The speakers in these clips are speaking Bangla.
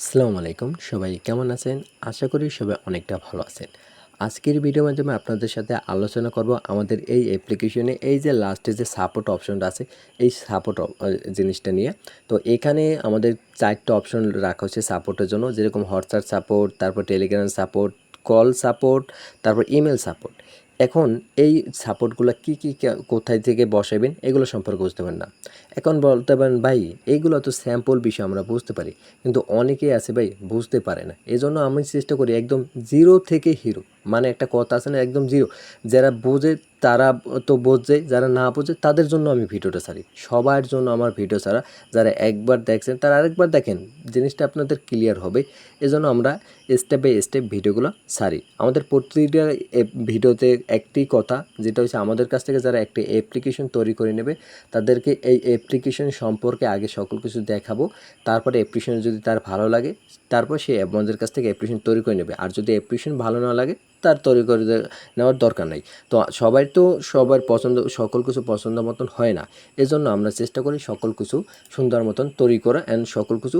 আসসালামু আলাইকুম। সবাই কেমন আছেন? আশা করি সবাই অনেকটা ভালো আছেন। আজকের ভিডিওর মাধ্যমে আপনাদের সাথে আলোচনা করব আমাদের এই অ্যাপ্লিকেশনে এই যে লাস্টে যে সাপোর্ট অপশনটা আছে, এই সাপোর্ট জিনিসটা নিয়ে। তো এখানে আমাদের চারটা অপশন রাখা হচ্ছে সাপোর্টের জন্য। যেরকম হোয়াটসঅ্যাপ সাপোর্ট তারপর টেলিগ্রাম সাপোর্ট কল সাপোর্ট তারপর ইমেল সাপোর্ট এখন এই সাপোর্টগুলো কী কী কোথায় থেকে বসাবেন এগুলো সম্পর্কে বুঝতে পারেন না। এখন বলতে পারেন, ভাই এইগুলো তো স্যাম্পল বিষয়, আমরা বুঝতে পারি। কিন্তু অনেকেই আছে, ভাই, বুঝতে পারে না। এজন্য জন্য আমি চেষ্টা করি একদম জিরো থেকে হিরো মানে একটা কথা আছে না, একদম জিরো যারা বোঝে, তারা তো বোঝে, যারা না বোঝে, তাদের জন্য আমি ভিডিওটা ছাড়ি। সবার জন্য আমার ভিডিও ছাড়া। যারা একবার দেখছেন, তারা আরেকবার দেখেন, জিনিসটা আপনাদের ক্লিয়ার হবে। এজন্য আমরা স্টেপ বাই স্টেপ ভিডিওগুলো ছাড়ি। আমাদের প্রতিটা ভিডিওতে একটি কথা, যেটা হচ্ছে আমাদের কাছ থেকে যারা একটি অ্যাপ্লিকেশন তৈরি করে নেবে, তাদেরকে এই অ্যাপ্লিকেশন সম্পর্কে আগে সকল কিছু দেখাবো। তারপরে অ্যাপ্লিকেশন যদি তার ভালো লাগে, তারপর সে আমাদের কাছ থেকে অ্যাপ্লিকেশন তৈরি করে নেবে। আর যদি অ্যাপ্লিকেশন ভালো না লাগে তার তৈরি করে নেওয়ার দরকার নেই। তো সবাই তো সবার পছন্দ, সকল কিছু পছন্দ মতন হয় না। এজন্য আমরা চেষ্টা করি সকল কিছু সুন্দর মতন তৈরি করা অ্যান্ড সকল কিছু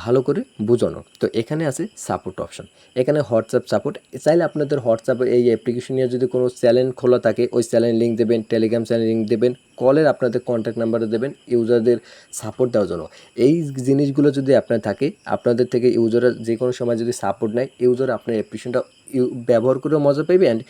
ভালো করে বোঝানো। তো এখানে আছে সাপোর্ট অপশন এখানে হোয়াটসঅ্যাপ সাপোর্ট চাইলে আপনাদের হোয়াটসঅ্যাপে এই অ্যাপ্লিকেশন নিয়ে যদি কোনো চ্যানেল খোলা থাকে, ওই চ্যানেল লিঙ্ক দেবেন টেলিগ্রাম চ্যানেল লিঙ্ক দেবেন কলের আপনাদের কন্ট্যাক্ট নাম্বারে দেবেন ইউজারদের সাপোর্ট দেওয়ার জন্য। এই জিনিসগুলো যদি আপনার থাকে, আপনাদের থেকে ইউজাররা যে কোনো সময় যদি সাপোর্ট নেয় ইউজার আপনার অ্যাপ্লিকেশনটা ব্যবহার করেও মজা পাইবে অ্যান্ড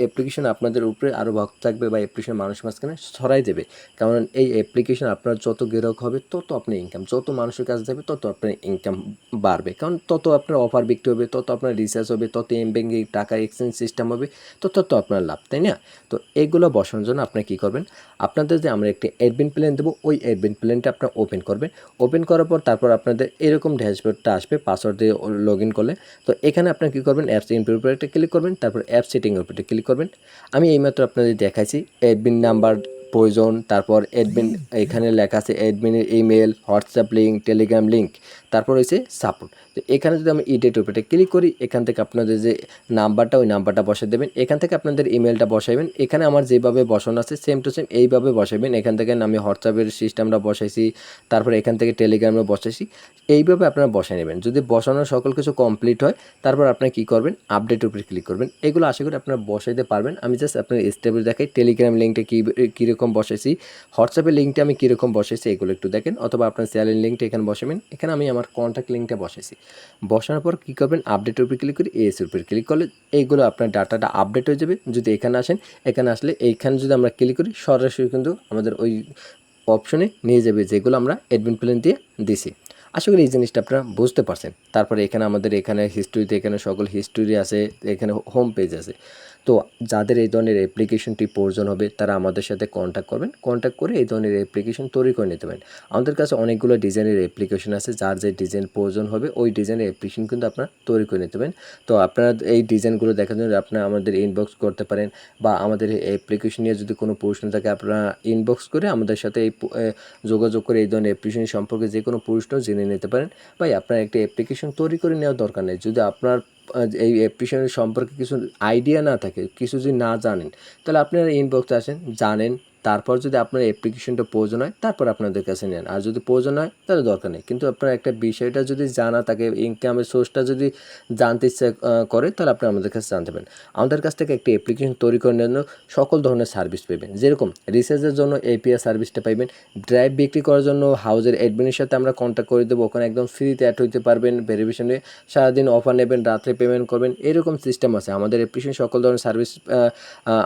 অ্যাপ্লিকেশন আপনাদের উপরে আরও ভক্ত থাকবে বা অ্যাপ্লিকেশন মানুষ মাঝখানে ছড়াই দেবে। কারণ এই অ্যাপ্লিকেশন আপনার যত গ্রাহক হবে, তত আপনার ইনকাম যত মানুষের কাছে যাবে, তত আপনার ইনকাম বাড়বে। কারণ তত আপনার অফার বিক্রি হবে, তত আপনার রিচার্জ হবে, তত এম ব্যাঙ্কিং টাকা এক্সচেঞ্জ সিস্টেম হবে, তো তত আপনার লাভ, তাই না? তো এগুলো বসানোর জন্য আপনি কী করবেন? আপনাদের যে আমরা একটি অ্যাডমিন প্ল্যান দেবো, ওই অ্যাডমিন প্ল্যানটা আপনার ওপেন করবেন। ওপেন করার পর তারপর আপনাদের এরকম ড্যাশবোর্ডটা আসবে পাসওয়ার্ড দিয়ে লগ ইন করলে। তো এখানে আপনার কী করবেন অ্যাপস ইনপুট উপরে একটা ক্লিক করবেন, তারপর অ্যাপ সেটিংয়ের উপরে ক্লিক করবেন। আমি এইমাত্র আপনাদের দেখাইছি অ্যাডমিন নাম্বার প্রয়োজন, তারপর অ্যাডমিন এখানে লেখা আছে অ্যাডমিনের email WhatsApp link Telegram link তারপর হয়েছে সাপোর্ট তো এখানে যদি আমি ইডেট উপরে ক্লিক করি, এখান থেকে আপনাদের যে নাম্বারটা ওই নাম্বারটা বসে দেবেন। এখান থেকে আপনাদের ইমেলটা বসাইবেন। এখানে আমার যেভাবে বসানো আছে সেম টু সেম এইভাবে বসাইবেন। এখান থেকে আমি হোয়াটসঅ্যাপের সিস্টেমটা বসাইছি, তারপর এখান থেকে টেলিগ্রামে বসাইছি। এইভাবে আপনারা বসাই নেবেন। যদি বসানোর সকল কিছু কমপ্লিট হয়, তারপর আপনারা কী করবেন? আপডেট উপরে ক্লিক করবেন। এগুলো আশা করি আপনারা বসাইতে পারবেন। আমি জাস্ট আপনার স্টেপে দেখাই টেলিগ্রাম লিঙ্কটা কী, কীরকম বসাইছি হোয়াটসঅ্যাপের লিঙ্কটা আমি কীরকম বসাইছি, এগুলো একটু দেখেন। অথবা আপনার স্যালের লিঙ্কটা এখানে বসাবেন। এখানে আমি আমার কন্ট্যাক্ট লিঙ্কটা বসাইছি। বসানোর পর কী করবেন? আপডেটের উপরে ক্লিক করে এসের উপরে ক্লিক করলে এইগুলো আপনার ডাটাটা আপডেট হয়ে যাবে। যদি এখানে আসেন, এখানে আসলে এইখানে যদি আমরা ক্লিক করি, সরাসরি কিন্তু আমাদের ওই অপশনে নিয়ে যাবে যেগুলো আমরা অ্যাডমিন প্ল্যান দিয়ে দিছি। আশা করি এই জিনিসটা আপনারা বুঝতে পারছেন। তারপরে এখানে আমাদের এখানে হিস্ট্রিতে এখানে সকল হিস্ট্রি আছে, এখানে হোম পেজ আছে। তো যাদের এই ধরনের অ্যাপ্লিকেশনটি প্রয়োজন হবে, তারা আমাদের সাথে কন্ট্যাক্ট করবেন। কন্ট্যাক্ট করে এই ধরনের অ্যাপ্লিকেশন তৈরি করে নিতে পারেন। আমাদের কাছে অনেকগুলো ডিজাইনের অ্যাপ্লিকেশন আছে, যার যে ডিজাইন প্রয়োজন হবে, ওই ডিজাইনের অ্যাপ্লিকেশন কিন্তু আপনারা তৈরি করে নিতে পারেন। তো আপনারা এই ডিজাইনগুলো দেখার জন্য আপনারা আমাদের ইনবক্স করতে পারেন বা আমাদের অ্যাপ্লিকেশন নিয়ে যদি কোনো প্রশ্ন থাকে, আপনারা ইনবক্স করে আমাদের সাথে এই যোগাযোগ করে এই ধরনের অ্যাপ্লিকেশন সম্পর্কে যে কোনো প্রশ্ন জেনে নিতে পারেন। ভাই, আপনার একটি অ্যাপ্লিকেশন তৈরি করে নেওয়ার দরকার নেই। যদি আপনার এই অ্যাপ্লিকেশনের সম্পর্কে কিছু আইডিয়া না থাকে, কিছু যদি না জানেন, তাহলে আপনারা ইনবক্সে আসেন, জানেন তারপর যদি আপনার অ্যাপ্লিকেশনটা প্রয়োজন হয়, তারপর আপনাদের কাছে নেন। আর যদি প্রয়োজন হয়, তাহলে দরকার নেই। কিন্তু আপনার একটা বিষয়টা যদি জানা থাকে ইনকামের সোর্সটা যদি জানতে ইচ্ছা করে, তাহলে আপনি আমাদের কাছে জানতে পারেন। আমাদের কাছ থেকে একটি অ্যাপ্লিকেশন তৈরি করে জন্য সকল ধরনের সার্ভিস পাবেন। যেরকম রিসার্চের জন্য এপিআই সার্ভিসটা পাইবেন ড্রাইভ বিক্রি করার জন্য হাউজের অ্যাডমিনের সাথে আমরা কন্ট্যাক্ট করে দেবো। ওখানে একদম ফ্রিতে অ্যাড হইতে পারবেন ভেরিফিকেশনে সারাদিন অফার নেবেন, রাত্রে পেমেন্ট করবেন, এরকম সিস্টেম আছে। আমাদের অ্যাপ্লিকেশন সকল ধরনের সার্ভিস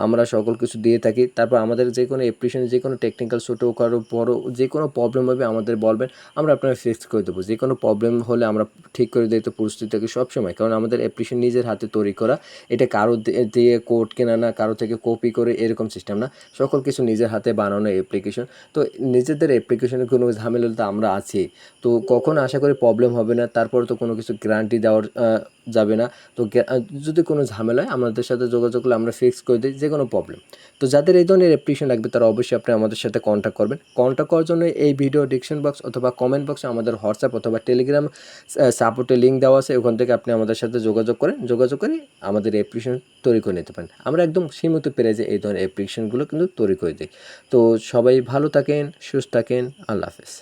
আমরা সকল কিছু দিয়ে থাকি। তারপর আমাদের যে কোনো অ্যাপ্লিকেশনে যে কোনো টেকনিক্যাল ছোটো কারও বড়ো যে কোনো প্রবলেম হবে আমাদের বলবেন, আমরা আপনারা ফিক্স করে দেবো। যে কোনো প্রবলেম হলে আমরা ঠিক করে দিতে থাকি সবসময়। কারণ আমাদের অ্যাপ্লিকেশন নিজের হাতে তৈরি করা, এটা কারও দিয়ে কোড কেনা না, কারও থেকে কপি করে এরকম সিস্টেম না। সকল কিছু নিজের হাতে বানানো অ্যাপ্লিকেশন তো নিজেদের অ্যাপ্লিকেশনের কোনো ঝামেলা তো আমরা আছি। তো কখন আশা করি প্রবলেম হবে না। তারপর তো কোনো কিছু গ্যারান্টি দেওয়ার যাবে না। তো যদি কোনো ঝামেলা হয় আমাদের সাথে যোগাযোগ করলে আমরা ফিক্স করে দিই, যে কোনো প্রবলেম তো যাদের এই ধরনের অ্যাপ্লিকেশন লাগবে, তারা অবশ্যই আপনি আমাদের সাথে কন্ট্যাক্ট করবেন। কন্ট্যাক্ট করার জন্য এই ভিডিও ডিকশন বক্স অথবা কমেন্ট বক্সে আমাদের হোয়াটসঅ্যাপ অথবা টেলিগ্রাম সাপোর্টের লিঙ্ক দেওয়া আছে। ওখান থেকে আপনি আমাদের সাথে যোগাযোগ করেন। যোগাযোগ করে আমাদের অ্যাপ্লিকেশন তৈরি করে নিতে পারেন। আমরা একদম সীমিত প্রাইজে এই ধরনের অ্যাপ্লিকেশনগুলো কিন্তু তৈরি করে দিই। তো সবাই ভালো থাকেন, সুস্থ থাকেন। আল্লাহ হাফেজ।